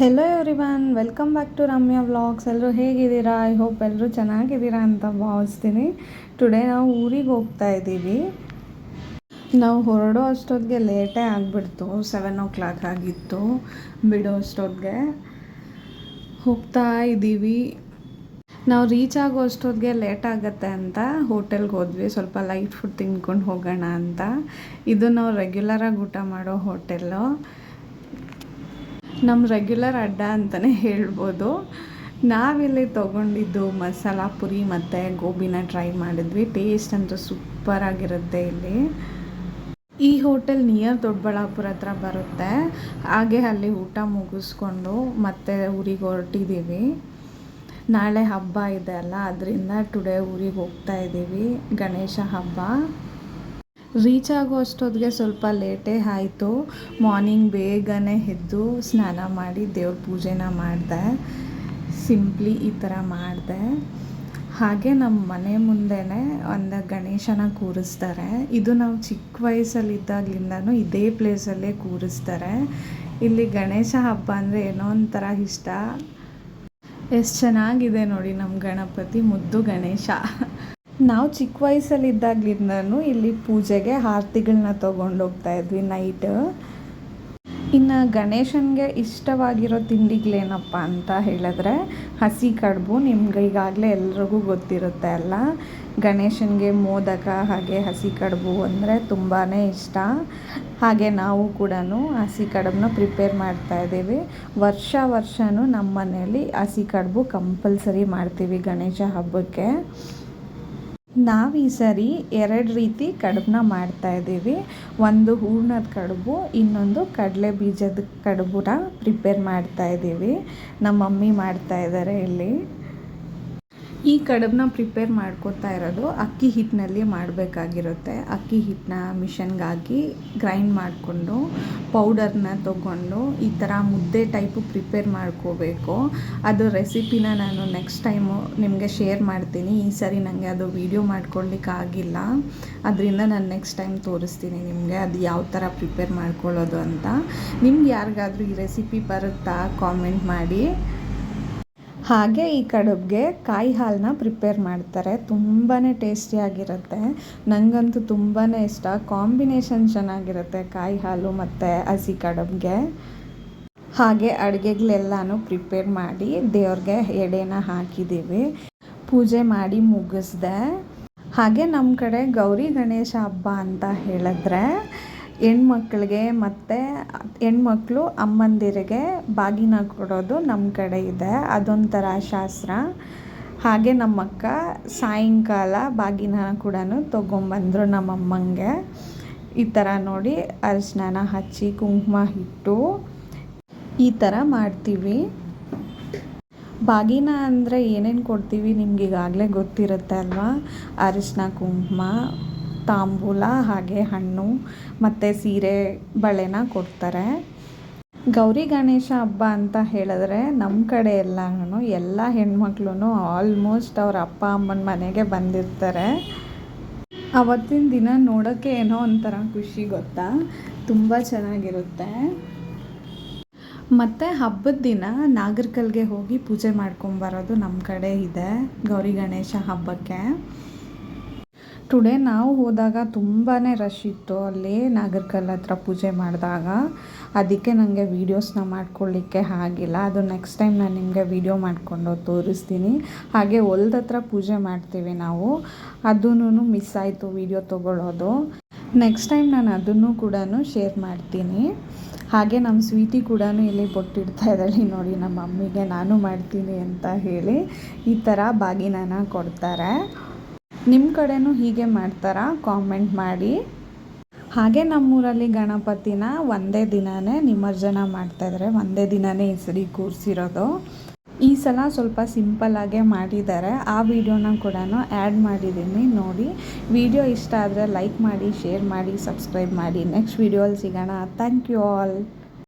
Hello everyone welcome back to Ramya vlogs ಎಲ್ಲರೂ ಹೇಗಿದ್ದೀರಾ? I hope ಎಲ್ಲರೂ ಚೆನ್ನಾಗಿದ್ದೀರಾ ಅಂತ ಭಾವಿಸ್ತೀನಿ. ಟುಡೇ ನಾವು ಊರಿಗೆ ಹೋಗ್ತಾ ಇದ್ದೀವಿ. ನಾವು ಹೊರಡೋ ಅಷ್ಟೊತ್ತಿಗೆ ಲೇಟೇ ಆಗಿಬಿಡ್ತು. ಸೆವೆನ್ ಓ ಕ್ಲಾಕ್ ಆಗಿತ್ತು. ಬಿಡೋ ಅಷ್ಟೊತ್ತಿಗೆ ಹೋಗ್ತಾ ಇದ್ದೀವಿ. ನಾವು ರೀಚ್ ಆಗೋ ಅಷ್ಟೊತ್ತಿಗೆ ಲೇಟ್ ಆಗುತ್ತೆ ಅಂತ ಹೋಟೆಲ್ಗೆ ಹೋದ್ವಿ. ಸ್ವಲ್ಪ ಲೈಟ್ ಫುಡ್ ತಿನ್ಕೊಂಡು ಹೋಗೋಣ ಅಂತ. ಇದು ನಾವು ರೆಗ್ಯುಲರಾಗಿ ಊಟ ಮಾಡೋ ಹೋಟೆಲ್ಲು. ನಮ್ಮ ರೆಗ್ಯುಲರ್ ಅಡ್ಡ ಅಂತಲೇ ಹೇಳ್ಬೋದು. ನಾವಿಲ್ಲಿ ತೊಗೊಂಡಿದ್ದು ಮಸಾಲ ಪುರಿ ಮತ್ತು ಗೋಬಿನ ಟ್ರೈ ಮಾಡಿದ್ವಿ. ಟೇಸ್ಟ್ ಅಂತೂ ಸೂಪರಾಗಿರುತ್ತೆ ಇಲ್ಲಿ. ಈ ಹೋಟೆಲ್ ನಿಯರ್ ದೊಡ್ಡಬಳ್ಳಾಪುರ ಹತ್ರ ಬರುತ್ತೆ. ಹಾಗೆ ಅಲ್ಲಿ ಊಟ ಮುಗಿಸ್ಕೊಂಡು ಮತ್ತೆ ಊರಿಗೆ ಹೊರಟಿದ್ದೀವಿ ನಾಳೆ ಹಬ್ಬ ಇದೆ ಅಲ್ಲ, ಅದರಿಂದ ಟುಡೇ ಊರಿಗೆ ಹೋಗ್ತಾ ಇದ್ದೀವಿ ಗಣೇಶ ಹಬ್ಬ. ರೀಚ್ ಆಗೋ ಅಷ್ಟೊತ್ತಿಗೆ ಸ್ವಲ್ಪ ಲೇಟೇ ಆಯಿತು. ಮಾರ್ನಿಂಗ್ ಬೇಗನೆ ಎದ್ದು ಸ್ನಾನ ಮಾಡಿ ದೇವ್ರ ಪೂಜೆನ ಮಾಡಿದೆ. ಸಿಂಪ್ಲಿ ಈ ಥರ ಮಾಡಿದೆ. ಹಾಗೆ ನಮ್ಮ ಮನೆ ಮುಂದೆನೇ ಒಂದು ಗಣೇಶನ ಕೂರಿಸ್ತಾರೆ. ಇದು ನಾವು ಚಿಕ್ಕ ವಯಸ್ಸಲ್ಲಿದ್ದಾಗಲಿಂದನೂ ಇದೇ ಪ್ಲೇಸಲ್ಲೇ ಕೂರಿಸ್ತಾರೆ. ಇಲ್ಲಿ ಗಣೇಶ ಹಬ್ಬ ಅಂದರೆ ಏನೋ ಒಂಥರ ಇಷ್ಟ. ಎಷ್ಟು ಚೆನ್ನಾಗಿದೆ ನೋಡಿ ನಮ್ಮ ಗಣಪತಿ ಮುದ್ದು ಗಣೇಶ. ನಾವು ಚಿಕ್ಕ ವಯಸ್ಸಲ್ಲಿದ್ದಾಗ್ಲಿಂದನೂ ಇಲ್ಲಿ ಪೂಜೆಗೆ ಆರತಿಗಳನ್ನ ತೊಗೊಂಡು ಹೋಗ್ತಾ ಇದ್ವಿ ನೈಟ್ ಇನ್ನು ಗಣೇಶನಿಗೆ ಇಷ್ಟವಾಗಿರೋ ತಿಂಡಿಗಳೇನಪ್ಪ ಅಂತ ಹೇಳಿದ್ರೆ ಹಸಿ ಕಡುಬು ನಿಮ್ಗೆ ಈಗಾಗಲೇ ಎಲ್ರಿಗೂ ಗೊತ್ತಿರುತ್ತೆ ಅಲ್ಲ? ಗಣೇಶನಿಗೆ ಮೋದಕ ಹಾಗೆ ಹಸಿ ಕಡುಬು ಅಂದರೆ ತುಂಬಾ ಇಷ್ಟ. ಹಾಗೆ ನಾವು ಕೂಡ ಹಸಿ ಕಡುಬನ್ನ ಪ್ರಿಪೇರ್ ಮಾಡ್ತಾ ಇದ್ದೀವಿ. ವರ್ಷ ವರ್ಷವೂ ನಮ್ಮ ಮನೆಯಲ್ಲಿ ಹಸಿ ಕಡುಬು ಕಂಪಲ್ಸರಿ ಮಾಡ್ತೀವಿ ಗಣೇಶ ಹಬ್ಬಕ್ಕೆ. ನಾವು ಈ ಸರಿ ಎರಡು ರೀತಿ ಕಡುಬನ್ನ ಮಾಡ್ತಾಯಿದ್ದೀವಿ ಒಂದು ಹೂರ್ಣದ ಕಡುಬು, ಇನ್ನೊಂದು ಕಡಲೆ ಬೀಜದ ಕಡುಬನ್ನ ಪ್ರಿಪೇರ್ ಮಾಡ್ತಾ ಇದ್ದೀವಿ. ನಮ್ಮ ಮಮ್ಮಿ ಮಾಡ್ತಾ ಇದ್ದಾರೆ ಇಲ್ಲಿ. ಈ ಕಡಬನ್ನ ಪ್ರಿಪೇರ್ ಮಾಡ್ಕೋತಾ ಇರೋದು ಅಕ್ಕಿ ಹಿಟ್ಟಿನಲ್ಲಿ ಮಾಡಬೇಕಾಗಿರುತ್ತೆ. ಅಕ್ಕಿ ಹಿಟ್ಟನ್ನ ಮಿಷನ್ಗಾಗಿ ಗ್ರೈಂಡ್ ಮಾಡಿಕೊಂಡು, ಪೌಡರ್ನ ತೊಗೊಂಡು ಈ ಥರ ಮುದ್ದೆ ಟೈಪು ಪ್ರಿಪೇರ್ ಮಾಡ್ಕೋಬೇಕು. ಅದು ರೆಸಿಪಿನ ನಾನು ನೆಕ್ಸ್ಟ್ ಟೈಮು ನಿಮಗೆ ಶೇರ್ ಮಾಡ್ತೀನಿ. ಈ ಸರಿ ನನಗೆ ಅದು ವೀಡಿಯೋ ಆಗಿಲ್ಲ. ಅದರಿಂದ ನಾನು ನೆಕ್ಸ್ಟ್ ಟೈಮ್ ತೋರಿಸ್ತೀನಿ ನಿಮಗೆ ಅದು ಯಾವ ಥರ ಪ್ರಿಪೇರ್ ಮಾಡ್ಕೊಳ್ಳೋದು ಅಂತ. ನಿಮ್ಗೆ ಯಾರಿಗಾದ್ರೂ ಈ ರೆಸಿಪಿ ಬರುತ್ತಾ, ಕಾಮೆಂಟ್ ಮಾಡಿ. ಹಾಗೆ ಈ ಕಡುಬಿಗೆ ಕಾಯಿ ಹಾಲನ್ನ ಪ್ರಿಪೇರ್ ಮಾಡ್ತಾರೆ. ತುಂಬಾ ಟೇಸ್ಟಿಯಾಗಿರುತ್ತೆ ನನಗಂತೂ ತುಂಬಾ ಇಷ್ಟ. ಕಾಂಬಿನೇಷನ್ ಚೆನ್ನಾಗಿರುತ್ತೆ ಕಾಯಿ ಹಾಲು ಮತ್ತು ಹಸಿ ಕಡುಬಿಗೆ. ಹಾಗೆ ಅಡುಗೆಗಳೆಲ್ಲನೂ ಪ್ರಿಪೇರ್ ಮಾಡಿ ದೇವ್ರಿಗೆ ಎಡೆನ ಹಾಕಿದ್ದೀವಿ ಪೂಜೆ ಮಾಡಿ ಮುಗಿಸ್ದೆ. ಹಾಗೆ ನಮ್ಮ ಕಡೆ ಗೌರಿ ಗಣೇಶ ಹಬ್ಬ ಅಂತ ಹೇಳಿದ್ರೆ ಹೆಣ್ಮಕ್ಳಿಗೆ ಮತ್ತು ಹೆಣ್ಮಕ್ಳು ಅಮ್ಮಂದಿರಿಗೆ ಬಾಗಿನ ಕೊಡೋದು ನಮ್ಮ ಕಡೆ ಇದೆ. ಅದೊಂಥರ ಶಾಸ್ತ್ರ. ಹಾಗೆ ನಮ್ಮಕ್ಕ ಸಾಯಂಕಾಲ ಬಾಗಿನ ಕೂಡ ತೊಗೊಂಬಂದರು ನಮ್ಮಮ್ಮಂಗೆ. ಈ ಥರ ನೋಡಿ ಅರಿಶಿನ ಹಚ್ಚಿ, ಕುಂಕುಮ ಇಟ್ಟು ಈ ಥರ ಮಾಡ್ತೀವಿ. ಬಾಗಿನ ಅಂದರೆ ಏನೇನು ಕೊಡ್ತೀವಿ ನಿಮ್ಗೆ ಈಗಾಗಲೇ ಗೊತ್ತಿರುತ್ತೆ ಅಲ್ವಾ? ಅರಿಶಿನ ಕುಂಕುಮ ತಾಂಬೂಲ, ಹಾಗೆ ಹಣ್ಣು ಮತ್ತು ಸೀರೆ ಬಳೆನ ಕೊಡ್ತಾರೆ. ಗೌರಿ ಗಣೇಶ ಹಬ್ಬ ಅಂತ ಹೇಳಿದ್ರೆ ನಮ್ಮ ಕಡೆ ಎಲ್ಲನೂ ಎಲ್ಲ ಹೆಣ್ಮಕ್ಳು ಆಲ್ಮೋಸ್ಟ್ ಅವ್ರ ಅಪ್ಪ ಅಮ್ಮನ ಮನೆಗೆ ಬಂದಿರ್ತಾರೆ. ಅವತ್ತಿನ ದಿನ ನೋಡೋಕ್ಕೆ ಏನೋ ಒಂಥರ ಖುಷಿ ಗೊತ್ತಾ? ತುಂಬ ಚೆನ್ನಾಗಿರುತ್ತೆ. ಮತ್ತು ಹಬ್ಬದ ದಿನ ನಾಗರ್ಕಲ್ಗೆ ಹೋಗಿ ಪೂಜೆ ಮಾಡ್ಕೊಂಬರೋದು ನಮ್ಮ ಕಡೆ ಇದೆ ಗೌರಿ ಗಣೇಶ ಹಬ್ಬಕ್ಕೆ. ಟುಡೇ ನಾವು ಹೋದಾಗ ತುಂಬಾ ರಶ್ ಇತ್ತು. ಅಲ್ಲಿ ನಾಗರ್ಕಲ್ ಹತ್ರ ಪೂಜೆ ಮಾಡಿದಾಗ. ಅದಕ್ಕೆ ನನಗೆ ವೀಡಿಯೋಸ್ನ ಮಾಡ್ಕೊಳ್ಳಿಕ್ಕೆ ಆಗಿಲ್ಲ. ಅದು ನೆಕ್ಸ್ಟ್ ಟೈಮ್ ನಾನು ನಿಮಗೆ ವೀಡಿಯೋ ಮಾಡಿಕೊಂಡು ತೋರಿಸ್ತೀನಿ. ಹಾಗೆ ಹೊಲ್ದ ಹತ್ರ ಪೂಜೆ ಮಾಡ್ತೀವಿ ನಾವು. ಅದೂ ಮಿಸ್ ಆಯಿತು ವೀಡಿಯೋ ತೊಗೊಳ್ಳೋದು ನೆಕ್ಸ್ಟ್ ಟೈಮ್ ನಾನು ಅದನ್ನು ಕೂಡ ಶೇರ್ ಮಾಡ್ತೀನಿ. ಹಾಗೆ ನಮ್ಮ ಸ್ವೀಟಿ ಕೂಡ ಇಲ್ಲಿ ಬೊಟ್ಟಿಡ್ತಾ ಇದ್ದಾಳೆ. ನೋಡಿ ನಮ್ಮ ಮಮ್ಮಿಗೆ ನಾನು ಮಾಡ್ತೀನಿ ಅಂತ ಹೇಳಿ ಈ ಥರ ಬಾಗಿನನ ಕೊಡ್ತಾರೆ. ನಿಮ್ಮ ಕಡೆನೂ ಹೀಗೆ ಮಾಡ್ತಾರಾ? ಕಾಮೆಂಟ್ ಮಾಡಿ. ಹಾಗೆ ನಮ್ಮೂರಲ್ಲಿ ಗಣಪತಿನ ಒಂದೇ ದಿನವೇ ನಿಮಜ್ಜನ ಮಾಡ್ತಾಯಿದ್ದಾರೆ ಒಂದೇ ದಿನವೇ ಈ ಸರಿ ಕೂರಿಸಿರೋದು. ಈ ಸಲ ಸ್ವಲ್ಪ ಸಿಂಪಲ್ಲಾಗೇ ಮಾಡಿದ್ದಾರೆ. ಆ ವಿಡಿಯೋನ ಕೂಡ ಆ್ಯಡ್ ಮಾಡಿದ್ದೀನಿ. ನೋಡಿ, ವಿಡಿಯೋ ಇಷ್ಟ ಆದರೆ ಲೈಕ್ ಮಾಡಿ ಶೇರ್ ಮಾಡಿ ಸಬ್ಸ್ಕ್ರೈಬ್ ಮಾಡಿ. ನೆಕ್ಸ್ಟ್ ವಿಡಿಯೋಲ್ಲಿ ಸಿಗೋಣ. Thank you all